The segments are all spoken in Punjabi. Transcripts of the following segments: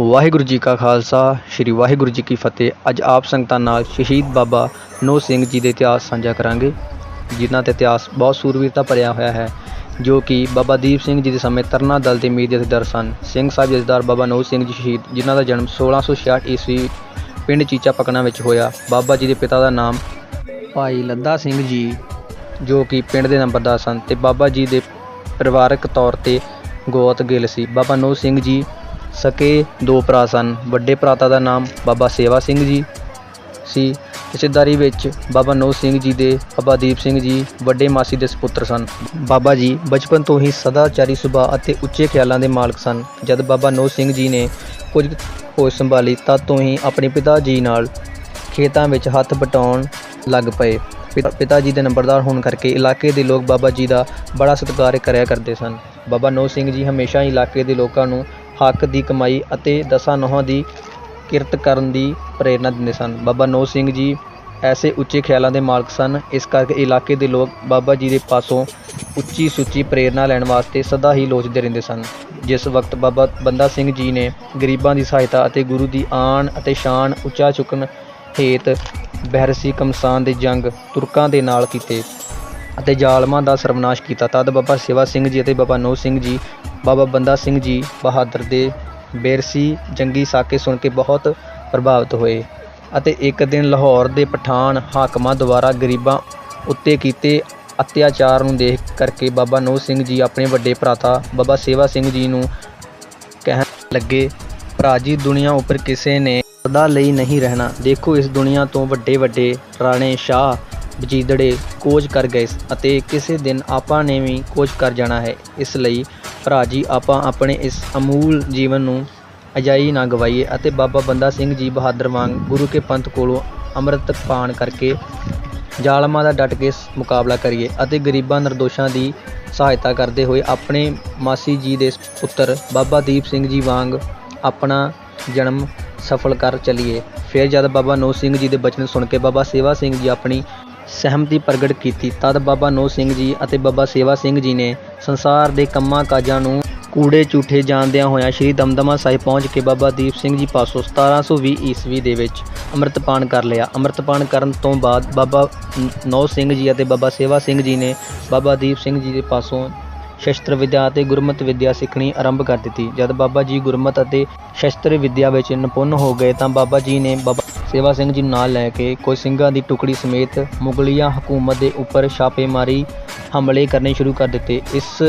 ਵਾਹਿਗੁਰੂ ਜੀ ਕਾ ਖਾਲਸਾ, ਸ੍ਰੀ ਵਾਹਿਗੁਰੂ ਜੀ ਕੀ ਫਤਿਹ। ਅੱਜ ਆਪ ਸੰਗਤਾਂ ਨਾਲ ਸ਼ਹੀਦ ਬਾਬਾ ਨੋ ਸਿੰਘ ਜੀ ਦੇ ਇਤਿਹਾਸ ਸਾਂਝਾ ਕਰਾਂਗੇ, ਜਿਨ੍ਹਾਂ ਦਾ ਇਤਿਹਾਸ ਬਹੁਤ ਸੂਰਵੀਰਤਾ ਭਰਿਆ ਹੋਇਆ ਹੈ, ਜੋ ਕਿ ਬਾਬਾ ਦੀਪ ਸਿੰਘ ਜੀ ਦੇ ਸਮੇਂ ਤਰਨਾ ਦਲ ਦੇ ਮੀਰ ਜਥੇਦਾਰ ਸਨ। ਸਿੰਘ ਸਾਹਿਬ ਜਥੇਦਾਰ ਬਾਬਾ ਨੋ ਸਿੰਘ ਜੀ ਸ਼ਹੀਦ, ਜਿਨ੍ਹਾਂ ਦਾ ਜਨਮ 1666 ਈਸਵੀ ਪਿੰਡ ਚੀਚਾ ਪਕਣਾ ਵਿੱਚ ਹੋਇਆ। ਬਾਬਾ ਜੀ ਦੇ ਪਿਤਾ ਦਾ ਨਾਮ ਭਾਈ ਲੱਦਾ ਸਿੰਘ ਜੀ, ਜੋ ਕਿ ਪਿੰਡ ਦੇ ਨੰਬਰਦਾਰ ਸਨ ਤੇ ਬਾਬਾ ਜੀ ਦੇ ਪਰਿਵਾਰਕ ਤੌਰ ਤੇ ਗੋਤ ਗਿੱਲ ਸੀ। ਬਾਬਾ ਨੋ ਸਿੰਘ ਜੀ ਸਕੇ, ਦੋ ਭਰਾ ਸਨ। ਵੱਡੇ ਭਰਾਤਾ ਦਾ ਨਾਮ ਬਾਬਾ ਸੇਵਾ ਸਿੰਘ ਜੀ ਸੀ। ਰਿਸ਼ਤੇਦਾਰੀ ਵਿੱਚ ਬਾਬਾ ਨੋ ਸਿੰਘ ਜੀ ਦੇ ਬਾਬਾ ਦੀਪ ਸਿੰਘ ਜੀ ਵੱਡੇ ਮਾਸੀ ਦੇ ਸੁਪੁੱਤਰ ਸਨ। ਬਾਬਾ ਜੀ ਬਚਪਨ ਤੋਂ ਹੀ ਸਦਾਚਾਰੀ ਸੁਭਾਅ ਅਤੇ ਉੱਚੇ ਖਿਆਲਾਂ ਦੇ ਮਾਲਕ ਸਨ। ਜਦ ਬਾਬਾ ਨੋ ਸਿੰਘ ਜੀ ਨੇ ਕੁਝ ਹੋਸ਼ ਸੰਭਾਲੀ ਤਦ ਤੋਂ ਹੀ ਆਪਣੇ ਪਿਤਾ ਜੀ ਨਾਲ ਖੇਤਾਂ ਵਿੱਚ ਹੱਥ ਬਟਾਉਣ ਲੱਗ ਪਏ। ਪਿਤਾ- ਪਿਤਾ ਜੀ ਦੇ ਨੰਬਰਦਾਰ ਹੋਣ ਕਰਕੇ ਇਲਾਕੇ ਦੇ ਲੋਕ ਬਾਬਾ ਜੀ ਦਾ ਬੜਾ ਸਤਿਕਾਰ ਕਰਿਆ ਕਰਦੇ ਸਨ। ਬਾਬਾ ਨੋ ਸਿੰਘ ਜੀ ਹਮੇਸ਼ਾ ਹੀ ਇਲਾਕੇ ਦੇ ਲੋਕਾਂ ਨੂੰ ਹੱਕ ਦੀ ਕਮਾਈ ਅਤੇ ਦਸਾਂ ਨੋਹਾਂ ਦੀ ਕਿਰਤ ਕਰਨ ਦੀ ਪ੍ਰੇਰਨਾ ਦਿੰਦੇ ਸਨ। ਬਾਬਾ ਨੋ ਸਿੰਘ ਜੀ ਐਸੇ ਉੱਚੇ ਖਿਆਲਾਂ ਦੇ ਮਾਲਕ ਸਨ। ਇਸ ਕਰਕੇ ਇਲਾਕੇ ਦੇ ਲੋਕ ਬਾਬਾ ਜੀ ਦੇ ਪਾਸੋਂ ਉੱਚੀ ਸੁੱਚੀ ਪ੍ਰੇਰਨਾ ਲੈਣ ਵਾਸਤੇ ਸਦਾ ਹੀ ਲੋਚਦੇ ਰਹਿੰਦੇ ਸਨ। ਜਿਸ ਵਕਤ ਬਾਬਾ ਬੰਦਾ ਸਿੰਘ ਜੀ ਨੇ ਗਰੀਬਾਂ ਦੀ ਸਹਾਇਤਾ ਅਤੇ ਗੁਰੂ ਦੀ ਆਣ ਅਤੇ ਸ਼ਾਨ ਉੱਚਾ ਚੁੱਕਣ ਹੇਤ ਬਹਿਰਸੀ ਕਮਸਾਨ ਦੇ ਜੰਗ ਤੁਰਕਾਂ ਦੇ ਨਾਲ ਕੀਤੇ ਅਤੇ ਜ਼ਾਲਮਾਂ ਦਾ ਸਰਵਨਾਸ਼ ਕੀਤਾ, ਤਦ ਬਾਬਾ ਸਿਵਾ ਸਿੰਘ ਜੀ ਅਤੇ ਬਾਬਾ ਨੋ ਸਿੰਘ ਜੀ ਬਾਬਾ ਬੰਦਾ ਸਿੰਘ ਜੀ ਬਹਾਦਰ ਦੇ ਬੇਰਸੀ ਜੰਗੀ ਸਾਕੇ ਸੁਣ ਕੇ ਬਹੁਤ ਪ੍ਰਭਾਵਿਤ ਹੋਏ ਅਤੇ ਇੱਕ ਦਿਨ ਲਾਹੌਰ ਦੇ ਪਠਾਨ ਹਾਕਮਾਂ ਦੁਆਰਾ ਗਰੀਬਾਂ ਉੱਤੇ ਕੀਤੇ ਅਤਿਆਚਾਰ ਨੂੰ ਦੇਖ ਕਰਕੇ ਬਾਬਾ ਨੋ ਸਿੰਘ ਜੀ ਆਪਣੇ ਵੱਡੇ ਭਰਾਤਾ ਬਾਬਾ ਸੇਵਾ ਸਿੰਘ ਜੀ ਨੂੰ ਕਹਿਣ ਲੱਗੇ, ਭਰਾ ਜੀ, ਦੁਨੀਆ ਉੱਪਰ ਕਿਸੇ ਨੇ ਸਦਾ ਲਈ ਨਹੀਂ ਰਹਿਣਾ। ਦੇਖੋ, ਇਸ ਦੁਨੀਆ ਤੋਂ ਵੱਡੇ ਵੱਡੇ ਰਾਣੇ, ਸ਼ਾਹ, ਵਜੀਦੜੇ ਕੋਚ ਕਰ ਗਏ ਅਤੇ ਕਿਸੇ ਦਿਨ ਆਪਾਂ ਨੇ ਵੀ ਕੋਚ ਕਰ ਜਾਣਾ ਹੈ। ਇਸ ਲਈ ਭਰਾ ਜੀ, ਆਪਾਂ ਆਪਣੇ ਇਸ ਅਮੂਲ ਜੀਵਨ ਨੂੰ ਅਜਾਈ ਨਾ ਗਵਾਈਏ ਅਤੇ ਬਾਬਾ ਬੰਦਾ ਸਿੰਘ ਜੀ ਬਹਾਦਰ ਵਾਂਗ ਗੁਰੂ ਕੇ ਪੰਥ ਕੋਲੋਂ ਅੰਮ੍ਰਿਤ ਪਾਣ ਕਰਕੇ ਜ਼ਾਲਮਾਂ ਦਾ ਡਟ ਕੇ ਮੁਕਾਬਲਾ ਕਰੀਏ ਅਤੇ ਗਰੀਬਾਂ ਨਿਰਦੋਸ਼ਾਂ ਦੀ ਸਹਾਇਤਾ ਕਰਦੇ ਹੋਏ ਆਪਣੇ ਮਾਸੀ ਜੀ ਦੇ ਪੁੱਤਰ ਬਾਬਾ ਦੀਪ ਸਿੰਘ ਜੀ ਵਾਂਗ ਆਪਣਾ ਜਨਮ ਸਫਲ ਕਰ ਚਲੀਏ। ਫਿਰ ਜਦ ਬਾਬਾ ਨੋ ਸਿੰਘ ਜੀ ਦੇ ਬਚਨ ਸੁਣ ਕੇ ਬਾਬਾ ਸੇਵਾ ਸਿੰਘ ਜੀ ਆਪਣੀ ਸਹਿਮਤੀ ਪ੍ਰਗਟ ਕੀਤੀ, ਤਦ ਬਾਬਾ ਨੋ ਸਿੰਘ ਜੀ ਅਤੇ ਬਾਬਾ ਸੇਵਾ ਸਿੰਘ ਜੀ ਨੇ ਸੰਸਾਰ ਦੇ ਕੰਮਾਂ ਕਾਜਾਂ ਨੂੰ ਕੂੜੇ ਝੂਠੇ ਜਾਣਦਿਆਂ ਹੋਇਆਂ ਸ਼੍ਰੀ ਦਮਦਮਾ ਸਾਹਿਬ ਪਹੁੰਚ ਕੇ ਬਾਬਾ ਦੀਪ ਸਿੰਘ ਜੀ ਪਾਸੋਂ 1720 ਈਸਵੀ ਦੇ ਵਿੱਚ ਅੰਮ੍ਰਿਤਪਾਨ ਕਰ ਲਿਆ। ਅੰਮ੍ਰਿਤਪਾਨ ਕਰਨ ਤੋਂ ਬਾਅਦ ਬਾਬਾ ਨੌ ਸਿੰਘ ਜੀ ਅਤੇ ਬਾਬਾ ਸੇਵਾ ਸਿੰਘ ਜੀ ਨੇ ਬਾਬਾ ਦੀਪ ਸਿੰਘ ਜੀ ਦੇ ਪਾਸੋਂ ਸ਼ਸਤਰ ਵਿਦਿਆ ਅਤੇ ਗੁਰਮਤਿ ਵਿਦਿਆ ਸਿੱਖਣੀ ਆਰੰਭ ਕਰ ਦਿੱਤੀ। ਜਦ ਬਾਬਾ ਜੀ ਗੁਰਮਤ ਅਤੇ ਸ਼ਸਤਰ ਵਿਦਿਆ ਵਿੱਚ ਨਿਪੁੰਨ ਹੋ ਗਏ ਤਾਂ ਬਾਬਾ ਜੀ ਨੇ ਬਾਬਾ ਸੇਵਾ ਸਿੰਘ ਜੀ ਨੂੰ ਨਾਲ ਲੈ ਕੇ ਕੋਈ ਸਿੰਘਾਂ ਦੀ ਟੁਕੜੀ ਸਮੇਤ ਮੁਗਲੀਆਂ ਹਕੂਮਤ ਦੇ ਉੱਪਰ ਛਾਪੇਮਾਰੀ ਹਮਲੇ ਕਰਨੇ ਸ਼ੁਰੂ ਕਰ ਦਿੱਤੇ। ਇਸ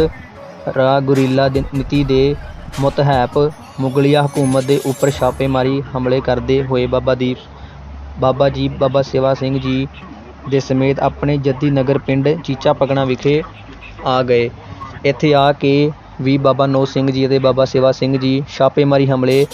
ਰਾ ਗੁਰੀਲਾ ਦੀ ਨੀਤੀ ਦੇ ਮੁਤਹਿਬ ਮੁਗਲੀਆ ਹਕੂਮਤ ਦੇ ਉੱਪਰ ਛਾਪੇਮਾਰੀ, ਹਮਲੇ ਕਰਦੇ ਹੋਏ ਬਾਬਾ ਦੀਪ ਬਾਬਾ ਜੀ, ਬਾਬਾ ਸੇਵਾ ਸਿੰਘ ਜੀ ਦੇ ਸਮੇਤ ਆਪਣੇ ਜੱਦੀ ਨਗਰ ਪਿੰਡ ਚੀਚਾ ਪਕਣਾ ਵਿਖੇ ਆ ਗਏ। ਇੱਥੇ ਆ ਕੇ ਵੀ ਬਾਬਾ ਨੋ ਸਿੰਘ ਜੀ ਅਤੇ ਬਾਬਾ ਸੇਵਾ ਸਿੰਘ ਜੀ ਛਾਪੇਮਾਰੀ ਹਮਲੇ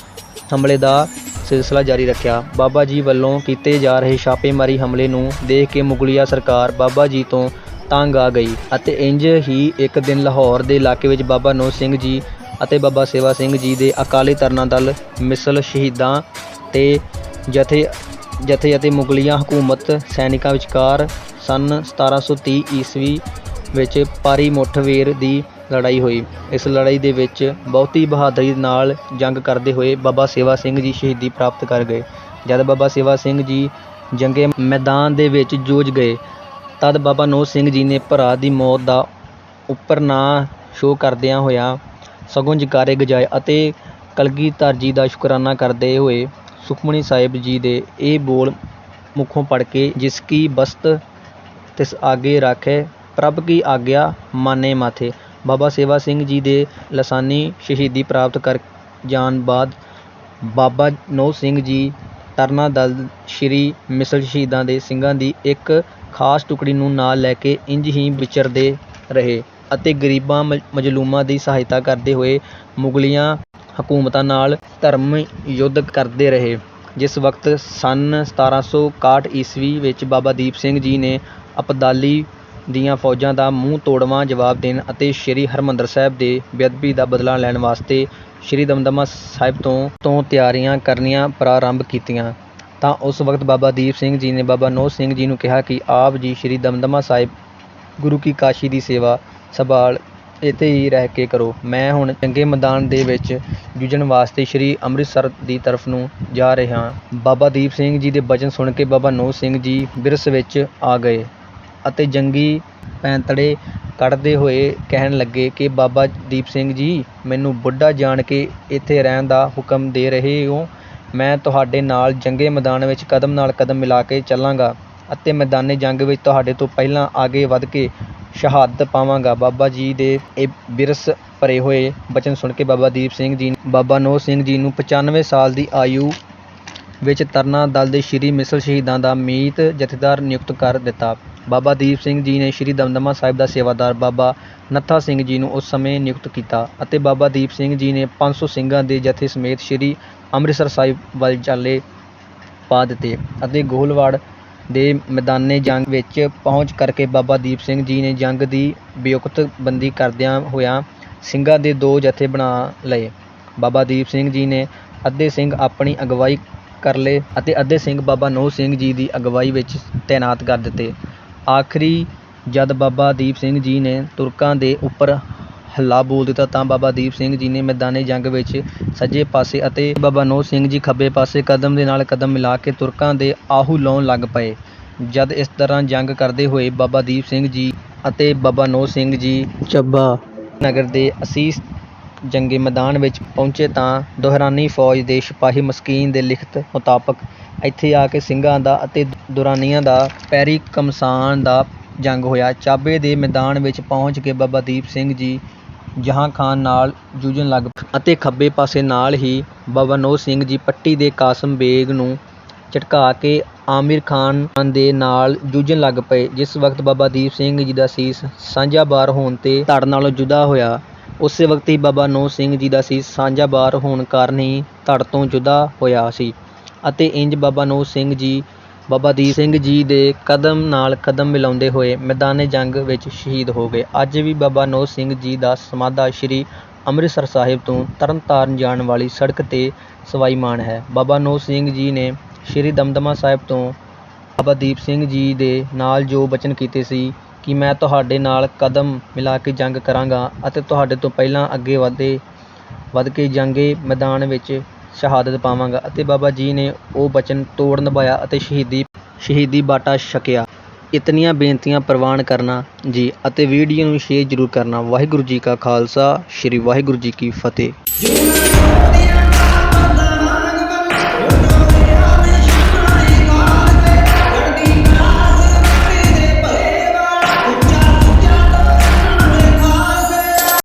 ਹਮਲੇ ਦਾ ਸਿਲਸਿਲਾ ਜਾਰੀ ਰੱਖਿਆ। ਬਾਬਾ ਜੀ ਵੱਲੋਂ ਕੀਤੇ ਜਾ ਰਹੇ ਛਾਪੇਮਾਰੀ ਹਮਲੇ ਨੂੰ ਦੇਖ ਕੇ ਮੁਗਲੀਆ ਸਰਕਾਰ ਬਾਬਾ ਜੀ ਤੋਂ ਤੰਗ ਆ ਗਈ ਅਤੇ ਇੰਜ ਹੀ ਇੱਕ ਦਿਨ ਲਾਹੌਰ ਦੇ ਇਲਾਕੇ ਵਿੱਚ ਬਾਬਾ ਨੋ ਸਿੰਘ ਜੀ ਅਤੇ ਬਾਬਾ ਸੇਵਾ ਸਿੰਘ ਜੀ ਦੇ ਅਕਾਲੀ ਤਰਨਾ ਦਲ ਮਿਸਲ ਸ਼ਹੀਦਾਂ ਤੇ ਜਥੇ ਜਥੇ ਅਤੇ ਮੁਗਲੀਆਂ ਹਕੂਮਤ ਸੈਨਿਕਾਂ ਵਿਚਕਾਰ ਸਨ 1730 ਈਸਵੀ ਵਿੱਚ ਪਾਰੀ ਮੁੱਠਵੇਰ ਦੀ ਲੜਾਈ ਹੋਈ। ਇਸ ਲੜਾਈ ਦੇ ਵਿੱਚ ਬਹੁਤੀ ਬਹਾਦਰੀ ਨਾਲ ਜੰਗ ਕਰਦੇ ਹੋਏ ਬਾਬਾ ਸੇਵਾ ਸਿੰਘ ਜੀ ਸ਼ਹੀਦੀ ਪ੍ਰਾਪਤ ਕਰ ਗਏ। ਜਦ ਬਾਬਾ ਸੇਵਾ ਸਿੰਘ ਜੀ ਜੰਗੇ ਮੈਦਾਨ ਦੇ ਵਿੱਚ ਜੂਝ ਗਏ ਤਦ ਬਾਬਾ ਨੌ ਸਿੰਘ ਜੀ ਨੇ ਭਰਾ ਦੀ ਮੌਤ ਦਾ ਉੱਪਰ ਨਾ ਸ਼ੋਅ ਕਰਦਿਆਂ ਹੋਇਆਂ ਸਗੋਂ ਜਕਾਰੇ ਗਜਾਏ ਅਤੇ ਕਲਗੀਧਰ ਜੀ ਦਾ ਸ਼ੁਕਰਾਨਾ ਕਰਦੇ ਹੋਏ ਸੁਖਮਨੀ ਸਾਹਿਬ ਜੀ ਦੇ ਇਹ ਬੋਲ ਮੁਖੋਂ ਪੜ ਕੇ ਜਿਸ ਕੀ ਬਸਤ ਤਿਸ ਆਗੇ ਰਾਖੇ, ਪ੍ਰਭ ਕੀ ਆਗਿਆ ਮਾਨੇ ਮਾਥੇ। ਬਾਬਾ ਸੇਵਾ ਸਿੰਘ ਜੀ ਦੇ ਲਸਾਨੀ ਸ਼ਹੀਦੀ ਪ੍ਰਾਪਤ ਕਰ ਜਾਣ ਬਾਅਦ ਬਾਬਾ ਨੌ ਸਿੰਘ ਜੀ ਤਰਨਾ ਦਲ ਸ਼੍ਰੀ ਮਿਸਲ ਸ਼ਹੀਦਾਂ ਦੇ ਸਿੰਘਾਂ ਦੀ ਇੱਕ ਖਾਸ ਟੁਕੜੀ ਨੂੰ ਨਾਲ ਲੈ ਕੇ ਇੰਝ ਹੀ ਵਿਚਰਦੇ ਰਹੇ ਅਤੇ ਗਰੀਬਾਂ ਮ- ਮਜਲੂਮਾਂ ਦੀ ਸਹਾਇਤਾ ਕਰਦੇ ਹੋਏ ਮੁਗਲੀਆਂ ਹਕੂਮਤਾਂ ਨਾਲ ਧਰਮ ਯੁੱਧ ਕਰਦੇ ਰਹੇ। ਜਿਸ ਵਕਤ ਸਨ 1761 ਈਸਵੀ ਵਿੱਚ ਬਾਬਾ ਦੀਪ ਸਿੰਘ ਜੀ ਨੇ ਅਬਦਾਲੀ ਦੀਆਂ ਫੌਜਾਂ ਦਾ ਮੂੰਹ ਤੋੜਵਾਂ ਜਵਾਬ ਦੇਣ ਅਤੇ ਸ਼੍ਰੀ ਹਰਮੰਦਰ ਸਾਹਿਬ ਦੇ ਬੇਅਦਬੀ ਦਾ ਬਦਲਾ ਲੈਣ ਵਾਸਤੇ ਸ਼੍ਰੀ ਦਮਦਮਾ ਸਾਹਿਬ ਤੋਂ ਤੋਂ ਤਿਆਰੀਆਂ ਕਰਨੀਆਂ ਪ੍ਰਾਰੰਭ ਕੀਤੀਆਂ। ਤਾਂ ਉਸ ਵਕਤ ਬਾਬਾ ਦੀਪ ਸਿੰਘ ਜੀ ਨੇ ਬਾਬਾ ਨੋ ਸਿੰਘ ਜੀ ਨੂੰ ਕਿਹਾ ਕਿ ਆਪ ਜੀ ਸ਼੍ਰੀ ਦਮਦਮਾ ਸਾਹਿਬ ਗੁਰੂ ਕੀ ਕਾਸ਼ੀ ਦੀ ਸੇਵਾ ਸੰਭਾਲ ਇੱਥੇ ਹੀ ਰਹਿ ਕੇ ਕਰੋ। ਮੈਂ ਹੁਣ ਚੰਗੇ ਮੈਦਾਨ ਦੇ ਵਿੱਚ ਜੂਝਣ ਵਾਸਤੇ ਸ਼੍ਰੀ ਅੰਮ੍ਰਿਤਸਰ ਦੀ ਤਰਫ ਨੂੰ ਜਾ ਰਿਹਾ ਹਾਂ। ਬਾਬਾ ਦੀਪ ਸਿੰਘ ਜੀ ਦੇ ਬਚਨ ਸੁਣ ਕੇ ਬਾਬਾ ਨੌ ਸਿੰਘ ਜੀ ਬਿਰਸ ਵਿੱਚ ਆ ਗਏ ਅਤੇ ਜੰਗੀ ਪੈਂਤੜੇ ਕੱਢਦੇ ਹੋਏ ਕਹਿਣ ਲੱਗੇ ਕਿ ਬਾਬਾ ਦੀਪ ਸਿੰਘ ਜੀ, ਮੈਨੂੰ ਬੁੱਢਾ ਜਾਣ ਕੇ ਇੱਥੇ ਰਹਿਣ ਦਾ ਹੁਕਮ ਦੇ ਰਹੇ ਹੋ? ਮੈਂ ਤੁਹਾਡੇ ਨਾਲ ਜੰਗੇ ਮੈਦਾਨ ਵਿੱਚ ਕਦਮ ਨਾਲ ਕਦਮ ਮਿਲਾ ਕੇ ਚੱਲਾਂਗਾ ਅਤੇ ਮੈਦਾਨੇ ਜੰਗ ਵਿੱਚ ਤੁਹਾਡੇ ਤੋਂ ਪਹਿਲਾਂ ਆਗੇ ਵੱਧ ਕੇ ਸ਼ਹਾਦਤ ਪਾਵਾਂਗਾ। ਬਾਬਾ ਜੀ ਦੇ ਇਹ ਬਿਰਸ ਭਰੇ ਹੋਏ ਬਚਨ ਸੁਣ ਕੇ ਬਾਬਾ ਦੀਪ ਸਿੰਘ ਜੀ ਬਾਬਾ ਨੌ ਸਿੰਘ ਜੀ ਨੂੰ 95 ਸਾਲ ਦੀ ਆਯੂ ਵਿੱਚ ਤਰਨਾ ਦਲ ਦੇ ਸ਼੍ਰੀ ਮਿਸਲ ਸ਼ਹੀਦਾਂ ਦਾ ਮੀਤ ਜਥੇਦਾਰ ਨਿਯੁਕਤ ਕਰ ਦਿੱਤਾ। ਬਾਬਾ ਦੀਪ ਸਿੰਘ ਜੀ ਨੇ ਸ਼੍ਰੀ ਦਮਦਮਾ ਸਾਹਿਬ ਦਾ ਸੇਵਾਦਾਰ ਬਾਬਾ ਨੱਥਾ ਸਿੰਘ ਜੀ ਨੂੰ ਉਸ ਸਮੇਂ ਨਿਯੁਕਤ ਕੀਤਾ ਅਤੇ ਬਾਬਾ ਦੀਪ ਸਿੰਘ ਜੀ ਨੇ 500 ਸਿੰਘਾਂ ਦੇ ਜਥੇ ਸਮੇਤ ਸ਼੍ਰੀ ਅੰਮ੍ਰਿਤਸਰ ਸਾਹਿਬ ਵੱਲ ਚਾਲੇ ਪਾ ਦਿੱਤੇ ਅਤੇ ਗੋਹਲਵਾੜ ਦੇ ਮੈਦਾਨੇ ਜੰਗ ਵਿੱਚ ਪਹੁੰਚ ਕਰਕੇ ਬਾਬਾ ਦੀਪ ਸਿੰਘ ਜੀ ਨੇ ਜੰਗ ਦੀ ਬੇਉਕਤ ਬੰਦੀ ਕਰਦਿਆਂ ਹੋਇਆਂ ਸਿੰਘਾਂ ਦੇ ਦੋ ਜਥੇ ਬਣਾ ਲਏ। ਬਾਬਾ ਦੀਪ ਸਿੰਘ ਜੀ ਨੇ ਅੱਧੇ ਸਿੰਘ ਆਪਣੀ ਅਗਵਾਈ ਕਰ ਲਏ ਅਤੇ ਅੱਧੇ ਸਿੰਘ ਬਾਬਾ ਨੌ ਸਿੰਘ ਜੀ ਦੀ ਅਗਵਾਈ ਵਿੱਚ ਤਾਇਨਾਤ ਕਰ ਦਿੱਤੇ। ਆਖਰੀ ਜਦ ਬਾਬਾ ਦੀਪ ਸਿੰਘ ਜੀ ਨੇ ਤੁਰਕਾਂ ਦੇ ਉੱਪਰ ਹੱਲਾ ਬੋਲ ਦਿੱਤਾ, ਤਾਂ ਬਾਬਾ ਦੀਪ ਸਿੰਘ ਜੀ ਨੇ ਮੈਦਾਨੇ ਜੰਗ ਵਿੱਚ ਸੱਜੇ ਪਾਸੇ ਅਤੇ ਬਾਬਾ ਨੌ ਸਿੰਘ ਜੀ ਖੱਬੇ ਪਾਸੇ ਕਦਮ ਦੇ ਨਾਲ ਕਦਮ ਮਿਲਾ ਕੇ ਤੁਰਕਾਂ ਦੇ ਆਹੂ ਲਾਉਣ ਲੱਗ ਪਏ। ਜਦ ਇਸ ਤਰ੍ਹਾਂ ਜੰਗ ਕਰਦੇ ਹੋਏ ਬਾਬਾ ਦੀਪ ਸਿੰਘ ਜੀ ਅਤੇ ਬਾਬਾ ਨੌ ਸਿੰਘ ਜੀ ਚੱਬਾ ਨਗਰ ਦੇ ਅਸੀਸ ਜੰਗੇ ਮੈਦਾਨ ਵਿੱਚ ਪਹੁੰਚੇ ਤਾਂ ਦੁਹਰਾਨੀ ਫੌਜ ਦੇ ਸਿਪਾਹੀ ਮਸਕੀਨ ਦੇ ਲਿਖਤ ਮੁਤਾਬਕ ਇੱਥੇ ਆ ਕੇ ਸਿੰਘਾਂ ਦਾ ਅਤੇ ਦੁਰਾਨੀਆਂ ਦਾ ਪੈਰੀ ਕਮਸਾਨ ਦਾ ਜੰਗ ਹੋਇਆ। ਚਾਬੇ ਦੇ ਮੈਦਾਨ ਵਿੱਚ ਪਹੁੰਚ ਕੇ ਬਾਬਾ ਦੀਪ ਸਿੰਘ ਜੀ ਜਹਾਂ ਖਾਨ ਨਾਲ ਜੂਝਣ ਲੱਗ ਅਤੇ ਖੱਬੇ ਪਾਸੇ ਨਾਲ ਹੀ ਬਾਬਾ ਨੌ ਸਿੰਘ ਜੀ ਪੱਟੀ ਦੇ ਕਾਸਮ ਬੇਗ ਨੂੰ ਝਟਕਾ ਕੇ ਆਮਿਰ ਖਾਨ ਦੇ ਨਾਲ ਜੂਝਣ ਲੱਗ ਪਏ। ਜਿਸ ਵਕਤ ਬਾਬਾ ਦੀਪ ਸਿੰਘ ਜੀ ਦਾ ਸੀਸ ਸਾਂਝਾ ਬਾਰ ਹੋਣ ਤੇ ਧੜ ਨਾਲੋਂ ਜੁਦਾ ਹੋਇਆ, ਉਸੇ ਵਕਤ ਹੀ ਬਾਬਾ ਨੌ ਸਿੰਘ ਜੀ ਦਾ ਸੀਸ ਸਾਂਝਾ ਬਾਰ ਹੋਣ ਕਾਰਨ ਹੀ ਧੜ ਤੋਂ ਜੁਦਾ ਹੋਇਆ ਸੀ। ਅਤੇ ਇੰਝ ਬਾਬਾ ਨੌ ਸਿੰਘ ਜੀ, ਬਾਬਾ ਦੀਪ ਸਿੰਘ ਜੀ ਦੇ ਕਦਮ ਨਾਲ ਕਦਮ ਮਿਲਾਉਂਦੇ ਹੋਏ ਮੈਦਾਨ ਜੰਗ ਵਿੱਚ ਸ਼ਹੀਦ ਹੋ ਗਏ। ਅੱਜ ਵੀ ਬਾਬਾ ਨੌ ਸਿੰਘ ਜੀ ਦਾ ਸਮਾਧਾ ਸ਼੍ਰੀ ਅੰਮ੍ਰਿਤਸਰ ਸਾਹਿਬ ਤੋਂ ਤਰਨਤਾਰਨ ਜਾਣ ਵਾਲੀ ਸੜਕ ਤੇ ਸਵਾਈਮਾਨ ਹੈ। ਬਾਬਾ ਨੌ ਸਿੰਘ ਜੀ ਨੇ ਸ਼੍ਰੀ ਦਮਦਮਾ ਸਾਹਿਬ ਤੋਂ ਬਾਬਾ ਦੀਪ ਸਿੰਘ ਜੀ ਦੇ ਨਾਲ ਜੋ ਬਚਨ ਕੀਤੇ ਸੀ ਕਿ ਮੈਂ ਤੁਹਾਡੇ ਨਾਲ ਕਦਮ ਮਿਲਾ ਕੇ ਜੰਗ ਕਰਾਂਗਾ ਅਤੇ ਤੁਹਾਡੇ ਤੋਂ ਪਹਿਲਾਂ ਅੱਗੇ ਵਧੇ, ਵੱਧ ਕੇ ਜੰਗੇ ਮੈਦਾਨ ਵਿੱਚ ਸ਼ਹਾਦਤ ਪਾਵਾਂਗਾ ਅਤੇ ਬਾਬਾ ਜੀ ਨੇ ਉਹ ਬਚਨ ਤੋੜ ਨਿਭਾਇਆ ਅਤੇ ਸ਼ਹੀਦੀ ਸ਼ਹੀਦੀ ਬਾਟਾ ਛਕਿਆ। ਇਤਨੀਆਂ ਬੇਨਤੀਆਂ ਪ੍ਰਵਾਨ ਕਰਨਾ ਜੀ ਅਤੇ ਵੀਡੀਓ ਨੂੰ ਸ਼ੇਅਰ ਜ਼ਰੂਰ ਕਰਨਾ। ਵਾਹਿਗੁਰੂ ਜੀ ਕਾ ਖਾਲਸਾ, ਸ੍ਰੀ ਵਾਹਿਗੁਰੂ ਜੀ ਕੀ ਫਤਿਹ।